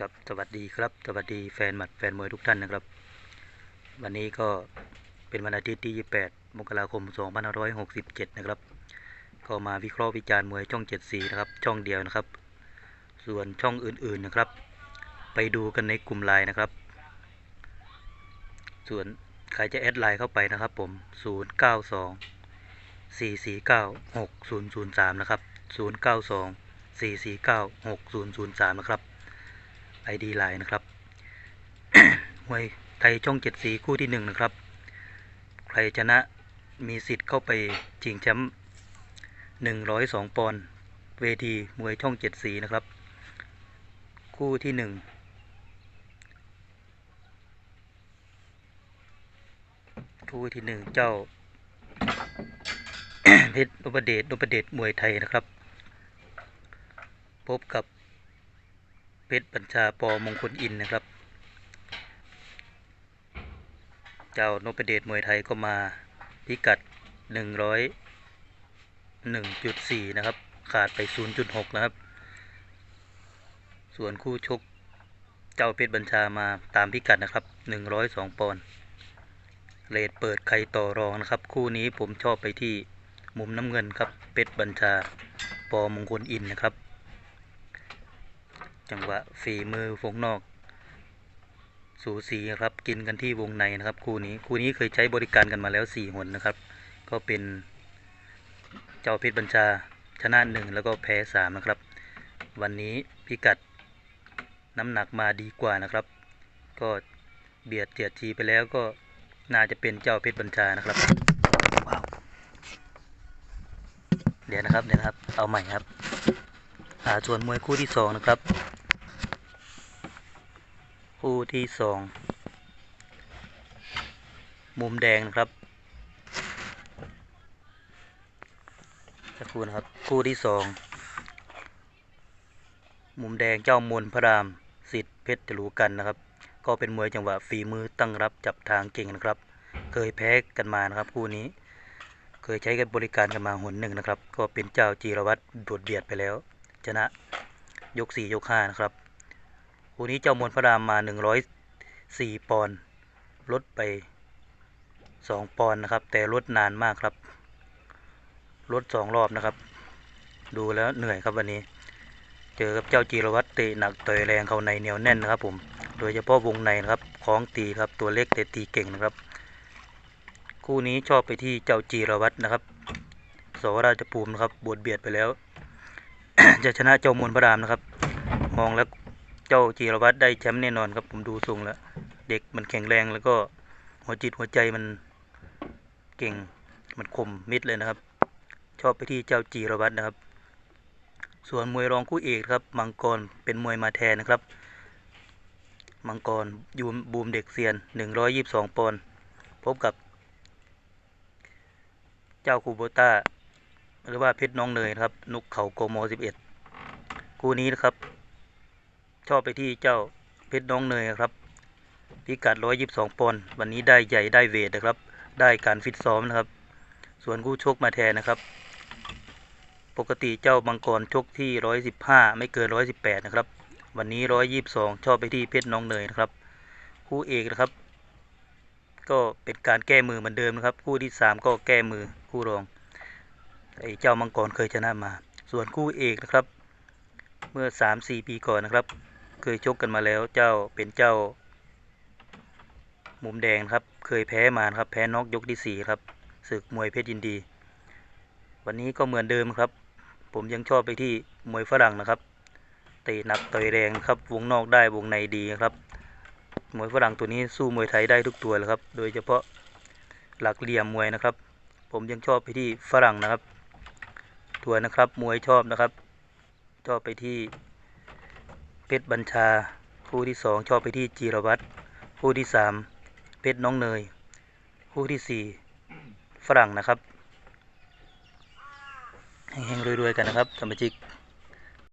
ครับสวัสดีครับสวัสดีแฟนหมัดแฟนมวยทุกท่านนะครับ วันนี้ก็เป็นวันอาทิตย์ที่ 28 มกราคม 2567 นะครับ ก็มาวิเคราะห์วิจารณ์มวยช่อง 7 สีนะครับ ช่องเดียวนะครับ ส่วนช่องอื่นๆนะครับ ไปดูกันในกลุ่มไลน์นะครับ ส่วนใครจะแอดไลน์เข้าไปนะครับผม 092 449 6003 นะครับ 092 449 6003 นะครับ ID ไลน์นะครับมวยไทยช่องเจ็ดสีคู่ที่หนึ่งนะครับ ใครชนะมีสิทธิ์เข้าไปชิงแชมป์หนึ่งร้อยสองปอนด์เวทีมวยช่องเจ็ดสีนะครับ คู่ที่หนึ่งคู่ที่หนึ่งเจ้าเพชรนพเดชนพเดชมวยไทยนะครับ พบกับ ชรบัญชาปอมงคลอินนะครับ เจ้านพเดชมวยไทยก็มาพิกัด 101.4 นะครับ ขาดไป 0.6 นะครับ ส่วนคู่ชกเจ้าเพชรบัญชามาตามพิกัดนะครับ 102 ปอนด์เลดเปิดใครต่อรองนะครับ คู่นี้ผมชอบไปที่มุมน้ำเงินครับเพชรบัญชาปอมงคลอินนะครับ จังหวะฝีมือวงนอก สูสีครับกินกันที่วงในนะครับ คู่นี้คู่นี้เคยใช้บริการกันมาแล้วสี่หนนะครับ ก็เป็น เจ้าเพชรบัญชาชนะหนึ่งแล้วก็แพ้สามนะครับ วันนี้พิกัดน้ำหนักมาดีกว่านะครับ ก็เบียดเจียดทีไปแล้วก็น่าจะเป็นเจ้าเพชรบัญชานะครับว้าวเดี๋ยวนะครับเดี๋ยวนะครับ เอาใหม่ครับอาส่วนมวยคู่ที่สองนะครับ คู่ที่สองมุมแดงนะครับสักครู่นะครับ คู่ที่สองมุมแดงเจ้ามนพระรามสิทธิ์เพชรจรูกันนะครับ ก็เป็นมวยจังหวะฝีมือตั้งรับจับทางเก่งนะครับ เคยแพ้กันมานะครับ คู่นี้ เคยใช้กันบริการกันมาหนหนึ่งนะครับ ก็เป็นเจ้าจีรวัตรโดดเบียดไปแล้ว ชนะยกสี่ยกห้านะครับ คู่นี้เจ้ามวลพระรามมาหนึ่งร้อยสี่ปอนด์ลดไปสองปอนด์นะครับ แต่ลดนานมากครับลดสองรอบนะครับ ดูแล้วเหนื่อยครับวันนี้ เจอกับเจ้าจีรวัตรเตะหนักต่อยแรงเขาในเหนียวแน่นนะครับ ผม โดยเฉพาะวงในนะครับคล้องตีครับตัวเล็กแต่ตีเก่งนะครับ คู่นี้ชอบไปที่เจ้าจีรวัตรนะครับสวราชภูมินะครับบวดเบียดไปแล้ว จะชนะเจ้ามวลพระรามนะครับ มองแล้ว เจ้าจีรวัตรได้แชมป์แน่นอนครับ ผมดูทรงแล้ว เด็กมันแข็งแรงแล้วก็หัวจิตหัวใจมันเก่งมันคมมิดเลยนะครับ ชอบไปที่เจ้าจีรวัตรนะครับ ส่วนมวยรองคู่เอกครับ มังกรเป็นมวยมาแทนนะครับ มังกรยูมบูมเด็กเซียน 122 ปอนด์พบกับ เจ้าคูโบต้า หรือว่าเพชรน้องเนยนครับ นุกเขาโกโม 11 คู่นี้นะครับ ชอบไปที่เจ้าเพชรน้องเนยครับ พิกัด 122 ปอนด์วันนี้ได้ใหญ่ได้เวทนะครับ ได้การฟิตซ้อมนะครับ ส่วนคู่ชกมาแทนนะครับ ปกติเจ้ามังกรชกที่ 115 ไม่เกิน 118 นะครับ วันนี้ 122 ชอบไปที่เพชรน้องเนยนะครับ คู่เอกนะครับ ก็เป็นการแก้มือเหมือนเดิมนะครับ คู่ที่ 3 ก็แก้มือคู่รองไอ้เจ้ามังกรเคยชนะมา ส่วนคู่เอกนะครับ เมื่อ 3-4 ปีก่อนนะครับ เคยชกกันมาแล้วเจ้าเป็นเจ้า มุมแดงครับ เคยแพ้มาครับ แพ้น็อกยกที่สี่ครับศึกมวยเพชรยินดี วันนี้ก็เหมือนเดิมครับ ผมยังชอบไปที่มวยฝรั่งนะครับเตะหนักต่อยแรงครับ วงนอกได้วงในดีครับมวยฝรั่งตัวนี้สู้มวยไทยได้ทุกตัวเลยครับ โดยเฉพาะหลักเหลี่ยมมวยนะครับ ผมยังชอบไปที่ฝรั่งนะครับทัวนะครับมวยชอบนะครับ ชอบไปที่ ชรบัญชา คู่ที่สองชอบไปที่จีรวัตรคู่ที่สามเพชรน้องเนย คู่ที่สี่ฝรั่งนะครับเฮงๆรวยๆกันนะครับสมาชิก